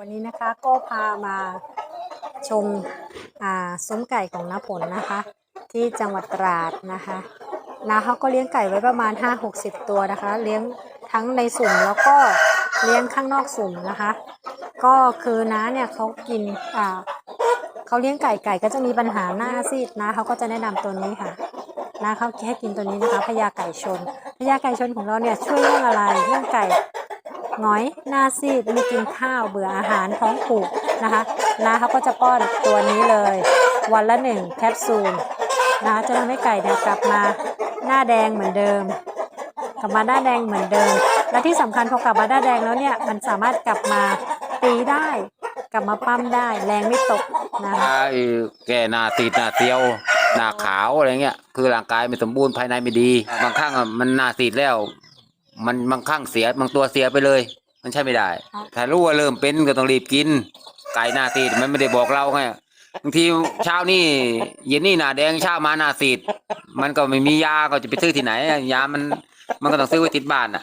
วันนี้นะคะก็พามาชมอ่าซุ้มไก่ของน้าผลนะคะ ที่จังหวัดตราดนะคะน้าเขาก็เลี้ยงไก่ไว้ประมาณ 5-60 ตัวนะคะ เลี้ยงทั้งในสุ่มแล้วก็เลี้ยงข้างนอกสุ่มนะคะ ก็คือน้าเนี่ยเขากินอ่าเขาเลี้ยงไก่ไก่ก็จะมีปัญหาหน้าซีดนะเขาก็จะแนะนำตัวนี้ค่ะนะเขาให้กินตัวนี้นะคะพญาไก่ชนพญาไก่ชนของเราเนี่ยช่วยเรื่องอะไรเรื่องไก่ หงอยหน้าซีดไม่กินข้าวเบื่ออาหารท้องผูกนะคะนาเขาก็จะป้อนตัวนี้เลย วันละหนึ่งแคปซูลนะคะจะทำให้ไก่เนี่ยกลับมาหน้าแดงเหมือนเดิม กลับมาหน้าแดงเหมือนเดิม และที่สำคัญพอกลับมาหน้าแดงแล้วเนี่ยมันสามารถกลับมาตีได้ กลับมาปั้มได้แรงไม่ตกนะคะแก่หน้าตีดหน้าเตียวหน้าขาวอะไรเงี้ยคือร่างกายไม่สมบูรณ์ภายในไม่ดี บางครั้งมันหน้าตีดแล้ว มันบางครั้งเสียบางตัวเสียไปเลย มันใช่ไม่ได้ถ้ารู้ว่าเริ่มเป็นก็ต้องรีบกิน ไก่หน้าตีดมันไม่ได้บอกเราไงบางทีเช้านี่เย็นนี่หน้าแดงเช้ามาหน้าตีดมันก็ไม่มียาก็จะไปซื้อที่ไหนอะยามันมันก็ต้องซื้อไว้ติดบ้านอะ